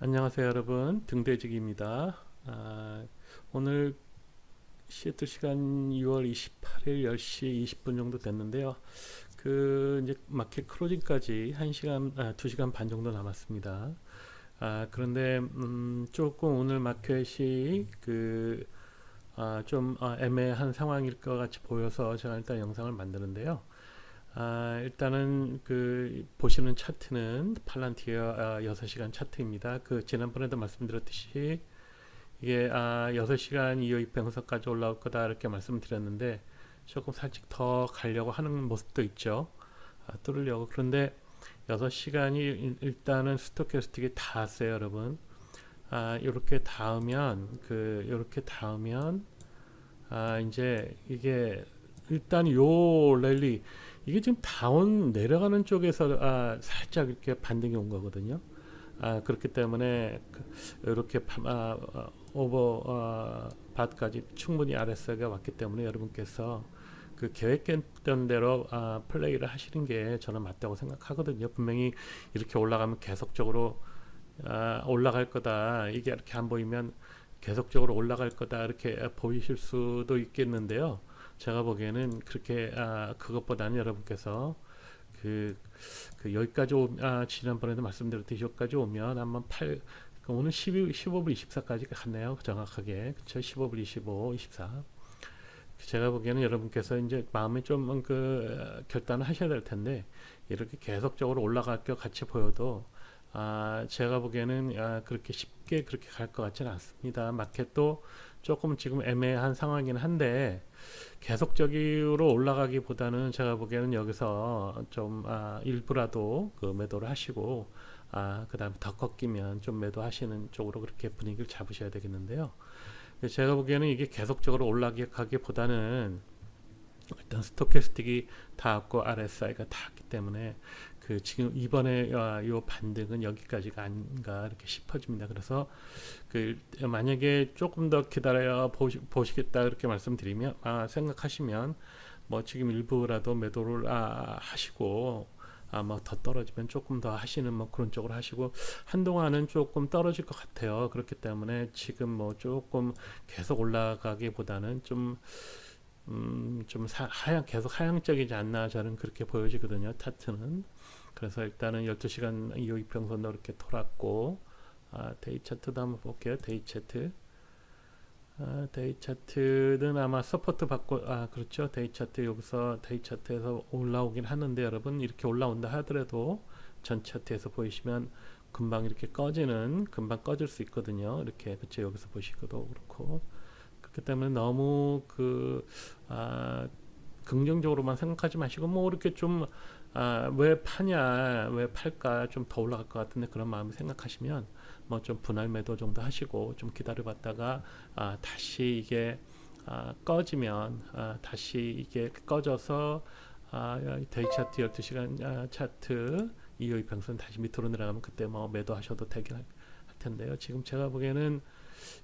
안녕하세요 여러분. 등대직입니다. 아, 오늘 시애틀 시간 6월 28일 10시 20분 정도 됐는데요. 그 이제 마켓 크로징까지 1시간 아, 2시간 반 정도 남았습니다. 아, 그런데 음, 조금 오늘 마켓이 그 아, 좀 아, 애매한 상황일 것 같이 보여서 제가 일단 영상을 만드는데요 아, 일단은 그 보시는 차트는 팔란티어 아, 6시간 차트입니다. 그 지난번에도 말씀드렸듯이 이게 아, 6시간 이후 이평선까지 올라올 거다 이렇게 말씀드렸는데 조금 살짝 더 가려고 하는 모습도 있죠. 아, 뚫으려고 그런데 6시간이 일단은 스토캐스틱이 닿았어요, 여러분. 아, 이렇게 닿으면 그 이렇게 닿으면 아, 이제 이게 일단 요 랠리 이게 지금 다운 내려가는 쪽에서 아, 살짝 이렇게 반등이 온 거거든요. 아, 그렇기 때문에 그, 이렇게 파, 아, 아, 오버 아, 밭까지 충분히 RSI가 왔기 때문에 여러분께서 그 계획했던 대로 아, 플레이를 하시는 게 저는 맞다고 생각하거든요. 분명히 이렇게 올라가면 계속적으로 아, 올라갈 거다. 이게 이렇게 안 보이면 계속적으로 올라갈 거다. 이렇게 보이실 수도 있겠는데요. 제가 보기에는 그렇게 아, 그것보다는 여러분께서 그, 그 여기까지 오, 아, 지난번에도 말씀드렸듯이 여기까지 오면 한번 8그 오늘 12, 15불 24까지 갔네요. 정확하게. 그쵸? 15불 25 24 제가 보기에는 여러분께서 이제 마음에 좀 그 결단을 하셔야 될 텐데 이렇게 계속적으로 올라갈 것 같이 보여도 아, 제가 보기에는 아, 그렇게 쉽게 그렇게 갈 것 같지는 않습니다. 마켓도 조금 지금 애매한 상황이긴 한데 계속적으로 올라가기보다는 제가 보기에는 여기서 좀 아, 일부라도 그 매도를 하시고 아, 그 다음에 더 꺾이면 좀 매도하시는 쪽으로 그렇게 분위기를 잡으셔야 되겠는데요. 제가 보기에는 이게 계속적으로 올라가기보다는 일단 스토캐스틱이 닿았고 RSI가 닿았기 때문에 그 지금 이번에 아, 요 반등은 여기까지가 아닌가 이렇게 싶어집니다. 그래서 그 만약에 조금 더 기다려 보시, 보시겠다 그렇게 말씀드리면 아, 생각하시면 뭐 지금 일부라도 매도를 아, 하시고 아뭐 더 떨어지면 조금 더 하시는 뭐 그런 쪽으로 하시고 한동안은 조금 떨어질 것 같아요. 그렇기 때문에 지금 뭐 조금 계속 올라가기보다는 좀 음, 좀 사, 하향 계속 하향적이지 않나 저는 그렇게 보여지거든요. 타트는. 그래서 일단은 12시간 이후 이평선도 이렇게 돌았고 아, 데이 차트도 한번 볼게요. 데이 차트. 아, 데이 차트는 아마 서포트 받고 아 그렇죠. 데이 차트 여기서 데이 차트에서 올라오긴 하는데 여러분 이렇게 올라온다 하더라도 전 차트에서 보이시면 금방 이렇게 꺼지는 금방 꺼질 수 있거든요. 이렇게 그렇죠. 여기서 보시고도 그렇고 그렇기 때문에 너무 그 아, 긍정적으로만 생각하지 마시고 뭐 이렇게 좀 아, 왜 파냐, 왜 팔까, 좀 더 올라갈 것 같은데 그런 마음을 생각하시면 뭐 좀 분할 매도 정도 하시고 좀 기다려봤다가 아, 다시 이게 아, 꺼지면 아, 다시 이게 꺼져서 아, 데이 차트 12시간 아, 차트 이후 평선 다시 밑으로 내려가면 그때 뭐 매도하셔도 되긴 할, 할 텐데요. 지금 제가 보기에는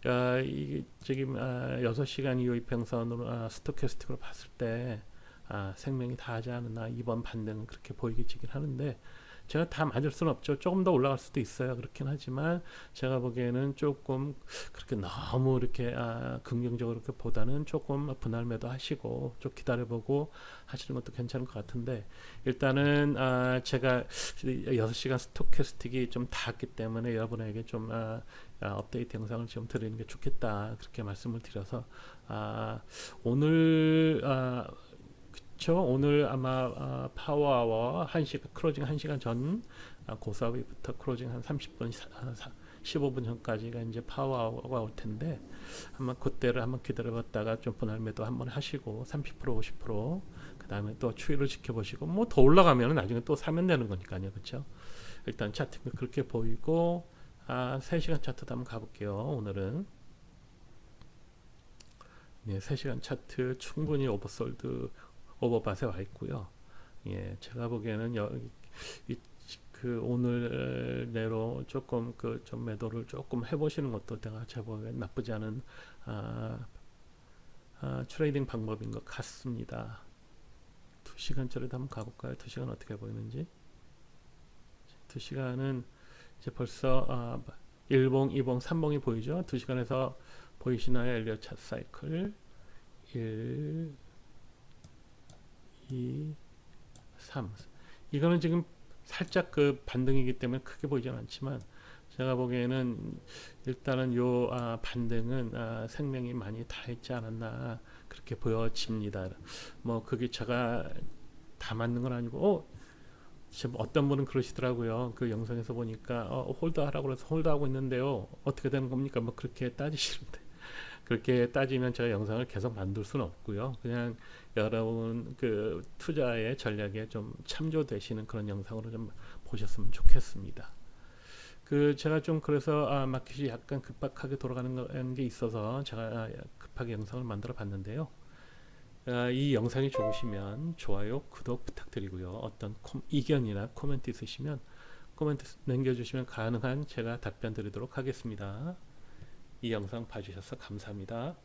아, 이게 지금 아, 6시간 이후 이평선으로 아, 스토캐스틱으로 봤을 때 아, 생명이 다하지 않았나 이번 반등은 그렇게 보이기지긴 하는데 제가 다 맞을 수는 없죠. 조금 더 올라갈 수도 있어요. 그렇긴 하지만 제가 보기에는 조금 그렇게 너무 이렇게 아, 긍정적으로 이렇게 보다는 조금 분할 매도 하시고 좀 기다려보고 하시는 것도 괜찮을 것 같은데 일단은 아, 제가 6시간 스토캐스틱이 좀 닿았기 때문에 여러분에게 좀 아, 아, 업데이트 영상을 좀 드리는 게 좋겠다 그렇게 말씀을 드려서 아, 오늘 아, 그쵸 오늘 아마 아, 파워아워 1시 크로징 1시간 전 아, 고사비부터 크로징 한 30분 사, 사, 15분 전까지가 이제 파워아워가 올 텐데 한번 그때를 한번 기다려봤다가 좀 분할 매도 한번 하시고 30% 50% 그 다음에 또 추이를 지켜보시고 뭐 더 올라가면 나중에 또 사면 되는 거니까요. 그렇죠? 일단 차트가 그렇게 보이고 아 3시간 차트도 한번 가볼게요 오늘은. 네, 3시간 차트 충분히 오버솔드 오버밭에 와 있고요. 예, 제가 보기에는 여기 이, 그 오늘 내로 조금 그 좀 매도를 조금 해보시는 것도 내가 제보에 나쁘지 않은 아, 아, 트레이딩 방법인 것 같습니다. 두 시간짜리도 한번 가볼까요? 두 시간 어떻게 보이는지? 두 시간은 이제 벌써 아, 1봉, 2봉, 3봉이 보이죠? 2시간에서 보이시나요? 엘리어 차 사이클 1 2 3 이거는 지금 살짝 그 반등이기 때문에 크게 보이진 않지만 제가 보기에는 일단은 요 아, 반등은 아, 생명이 많이 달했지 않았나 그렇게 보여집니다. 뭐 그게 제가 다 맞는 건 아니고 어, 지금 어떤 분은 그러시더라고요. 그 영상에서 보니까 어, 홀드하라고 그래서 홀드하고 있는데요. 어떻게 되는 겁니까? 뭐 그렇게 따지시는데 그렇게 따지면 제가 영상을 계속 만들 수는 없고요. 그냥 여러분 그 투자의 전략에 좀 참조되시는 그런 영상으로 좀 보셨으면 좋겠습니다. 그 제가 좀 그래서 아, 마켓이 약간 급박하게 돌아가는 거- 게 있어서 제가 급하게 영상을 만들어 봤는데요. 아, 이 영상이 좋으시면 좋아요, 구독 부탁드리고요. 어떤 콤, 이견이나 코멘트 있으시면 코멘트 남겨주시면 가능한 제가 답변 드리도록 하겠습니다. 이 영상 봐주셔서 감사합니다.